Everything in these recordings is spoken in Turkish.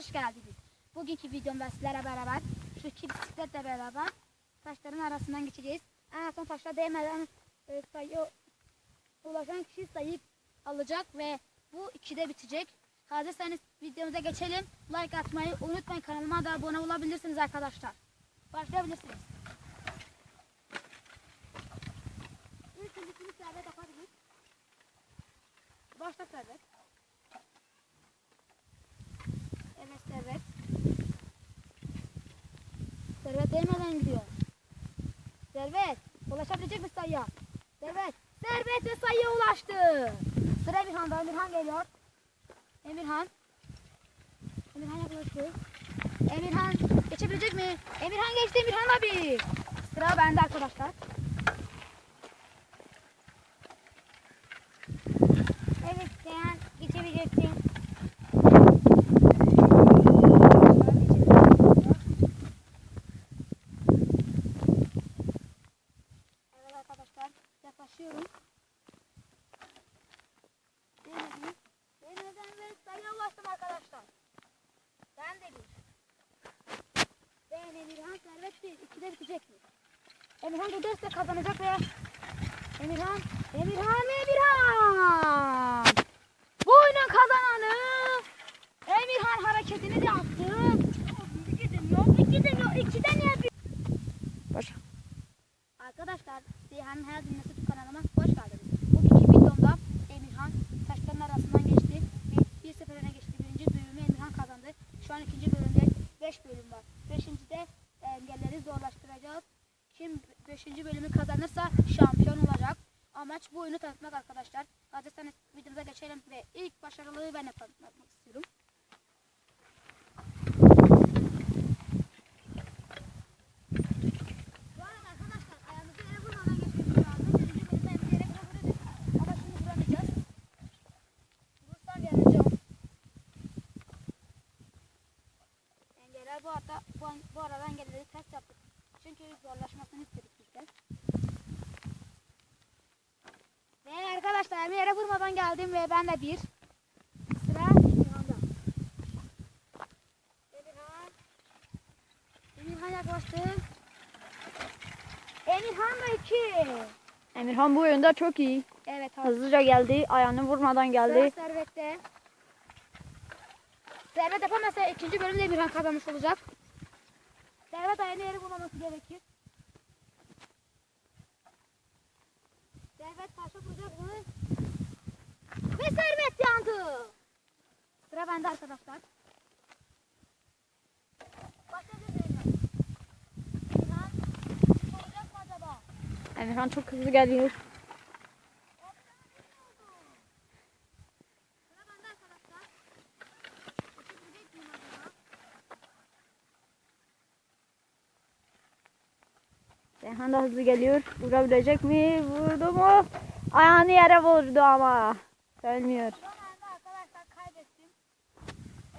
hoş geldiniz. Bugünkü videomda sizlerle beraber şu iki bisikletle beraber taşların arasından geçeceğiz. En son taşla değmeden e, sayı ulaşan kişi sayı alacak ve bu ikide bitecek. Hazırsanız videomuza geçelim. Like atmayı unutmayın. Kanalıma da abone olabilirsiniz arkadaşlar. Başlayabilirsiniz. İlk ilkini servet yapabiliriz. Başla servet. Evet servet. Servet değmeden gidiyor. Servet ulaşabilecek mi sayıya? Servet. Servet ve sayıya ulaştı. Sıra Emirhan'da. Emirhan geliyor. Emirhan. Emirhan yaklaştı. Emirhan geçebilecek mi? Emirhan geçti Emirhan abi. Sıra bende arkadaşlar. Evet sen geçebileceksin. Evet arkadaşlar yaklaşıyorum. Değmedi. Değmeden ve sayıya ulaştım arkadaşlar. Ben de bir. Ben Emirhan Servet bir. İkide bitecek mi? Emirhan bu derste kazanacak ve Emirhan, Emirhan, Emirhan! Bu oyunun kazananı Emirhan hareketini de yaptı. İki demiyor, iki demiyor, ikiden ne yapıyor? Başla. Seyhan'ın Hayat Dünyası YouTube kanalıma hoş geldiniz. Bugünkü videomda Emirhan taşların arasından geçti. Bir, bir sefer öne geçti. Birinci bölümü Emirhan kazandı. Şu an ikinci bölümde 5 bölüm var. Beşincide engelleri zorlaştıracağız. Kim 5. bölümü kazanırsa şampiyon olacak. Amaç bu oyunu tanıtmak arkadaşlar. Hazırsanız videomuza geçelim ve ilk başarılıyı ben yapmak istiyorum. Bu arada arkadaşlar ayağımızı yere vurmadan geçmemiz lazım. Birinci bölümde ayağımızı yere vurabiliriz. Ama şimdi vuramayacağız. Vurursam yanacağım. Engeller bu arada bu, bu arada engelleri ters yaptık. Çünkü zorlaşmasını istedik bizden. Ve arkadaşlar ayağımı vurmadan geldim ve ben de bir. Sıra Emirhan'da. Emirhan. Emirhan yaklaştı. Emirhan da iki. Emirhan bu oyunda çok iyi. Evet abi. Hızlıca geldi. Ayağını vurmadan Sıra geldi. Servet'te. Servet yapamazsa ikinci bölümde Emirhan kazanmış olacak. Servet ayağını yere vurmaması gerekir. Servet taşa vuracak mı? Yandı. Sıra bende arkadaşlar. Mı acaba? Emirhan çok hızlı geliyor. Reyhan da hızlı geliyor. Vurabilecek mi? Vurdu mu? Ayağını yere vurdu ama. Ölmüyor.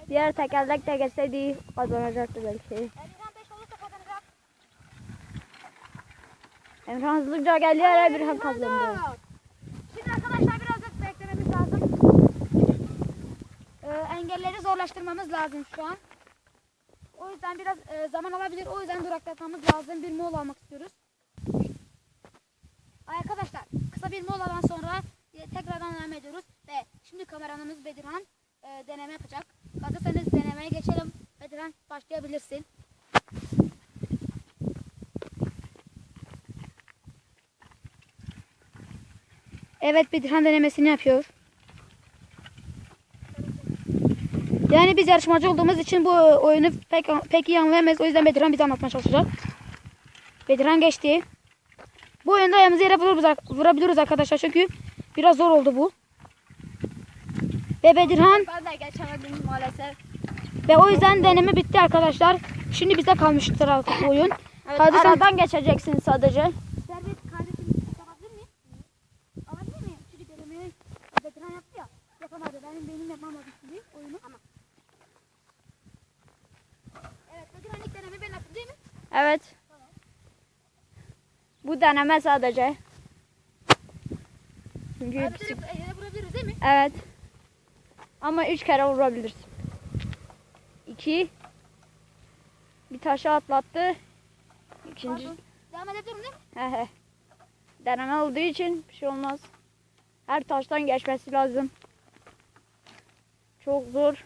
Diğer tekerlek de geçseydi kazanacaktı belki. Emirhan 5 olursa kazanacak. Emirhan hızlıca geliyor. Emirhan kazandı. Şimdi arkadaşlar birazcık beklememiz lazım. Ee, engelleri zorlaştırmamız lazım şu an. O yüzden biraz e, zaman alabilir. O yüzden duraklatmamız lazım. Bir mola almak istiyoruz. Arkadaşlar kısa bir moladan sonra e, tekrardan devam ediyoruz. Ve şimdi kameramız Bedirhan e, deneme yapacak. Hazırsanız denemeye geçelim. Bedirhan başlayabilirsin. Evet Bedirhan denemesini yapıyor. Yani biz yarışmacı olduğumuz için bu oyunu pek pek iyi anlayamayız. O yüzden Bedirhan bize anlatmaya çalışacak. Bedirhan geçti. Bu oyunda ayağımızı yere vururuz, vurabiliyoruz arkadaşlar çünkü biraz zor oldu bu. Ve Bedirhan Ben de geçemedim maalesef. ve o yüzden deneme bitti arkadaşlar. Şimdi bize kalmıştır artık bu oyun. Evet, Hadi sen- aradan geçeceksin sadece. Servet kardeşim alabilir miyim? Alabilir miyim? Çünkü denemeyi Bedirhan yaptı ya. Yapamadı. Benim benim yapmam lazım şimdi oyunu. Ama. Evet Bedirhan ilk deneme ben yaptım değil mi? Evet. Bu deneme sadece. Çünkü direkt ele vurabiliriz değil mi? evet. Ama üç kere vurabilirsin. İki 2. Bir taşı atlattı. İkinci. Pardon. Devam edebilirim değil mi? He he. Deneme olduğu için bir şey olmaz. Her taştan geçmesi lazım. Çok zor.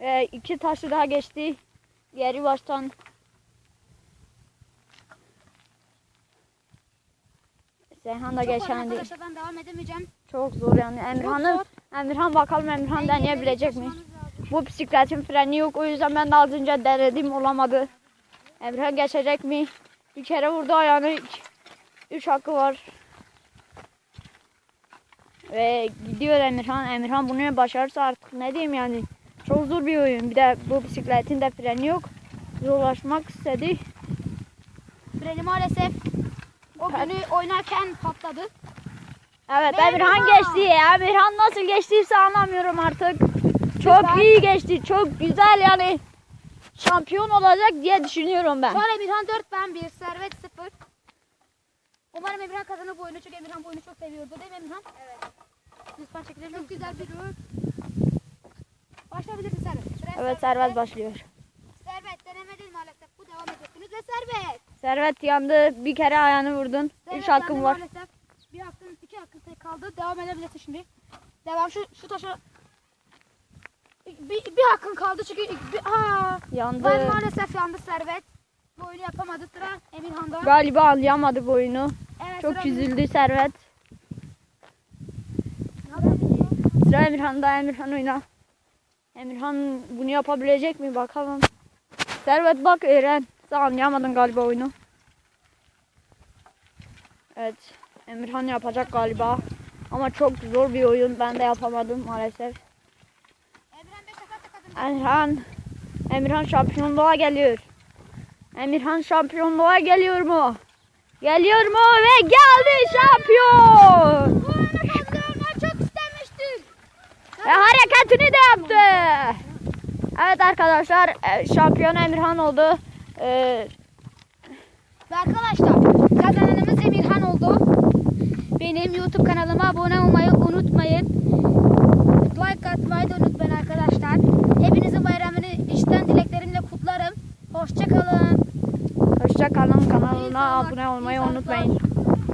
Ve iki taşı daha geçti. Diğeri baştan. Seyhan da Çok zor geçendi. arkadaşlar ben devam edemeyeceğim. Çok zor yani. Emirhan'ı. Emirhan bakalım Emirhan deneyebilecek mi? Bu bisikletin freni yok. O yüzden ben de az önce denedim olamadı. Emirhan geçecek mi? Bir kere vurdu ayağını. Üç, üç hakkı var. Ve gidiyor Emirhan. Emirhan bunu başarırsa artık ne diyeyim yani. Çok zor bir oyun. Bir de bu bisikletin de freni yok. Zorlaşmak istedi. Freni maalesef o günü oynarken patladı. Evet Merhaba. Emirhan geçti. Emirhan nasıl geçtiyse anlamıyorum artık. Çok Güzel. iyi geçti. Çok güzel yani. Şampiyon olacak diye düşünüyorum ben. Şu an Emirhan 4 ben 1 Servet 0. Umarım Emirhan kazanır bu oyunu çünkü Emirhan bu oyunu çok seviyordu değil mi Emirhan? Evet. Lütfen çekilir Çok güzel bir oyun. Başlayabilirsin Servet. Evet Servet başlıyor. Servet denemedin maalesef. Bu devam ediyorsunuz ve Servet. Servet yandı. Bir kere ayağını vurdun. Servet Üç hakkın var. Maalesef. Bir hakkın, iki hakkın kaldı. Devam edebilirsin şimdi. Devam şu şu taşa. Bir, bir hakkın kaldı çünkü bir, aa, Yandı. ben maalesef yandı Servet. Bu oyunu yapamadı sıra Emirhan'da. Galiba anlayamadı bu oyunu. Evet, Çok üzüldü Servet. Emirhan'da. Sıra Emirhan'da. Emirhan oyna. Emirhan bunu yapabilecek mi bakalım. Servet bak öğren. Sen anlayamadın galiba oyunu. Evet. Emirhan yapacak galiba. Ama çok zor bir oyun. Ben de yapamadım maalesef. Emirhan 5 defa kazandı. Emirhan. Şampiyonluğa geliyor. Emirhan şampiyonluğa geliyor mu? Geliyor mu? Ve geldi şampiyon. Çok istemiştim. Ve hareketini de yaptı. Evet arkadaşlar e, şampiyon Emirhan oldu. Ee, Ve arkadaşlar kazananımız Emirhan oldu. Benim YouTube kanalıma abone olmayı unutmayın. Like atmayı da unutmayın arkadaşlar. Hepinizin bayramını içten dileklerimle kutlarım. Hoşçakalın. hoşça kalın kanalına abone olmayı unutmayın.